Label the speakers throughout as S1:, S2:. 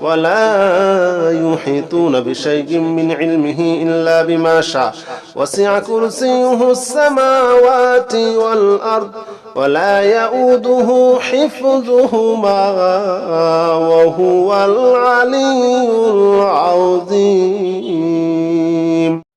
S1: ولا يحيطون بشيء من علمه إلا بما شاء. وسع كرسيه السماوات والأرض ولا يؤوده حفظهما وهو العلي العظيم.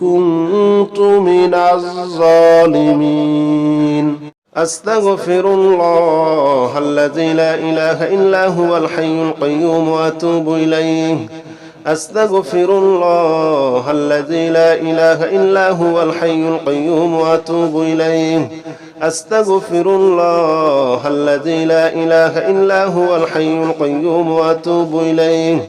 S1: كنت من الظالمين. أستغفر الله الذي لا إله إلا هو الحي القيوم وأتوب إليه. أستغفر الله الذي لا إله إلا هو الحي القيوم وأتوب إليه. أستغفر الله الذي لا إله إلا هو الحي القيوم وأتوب إليه.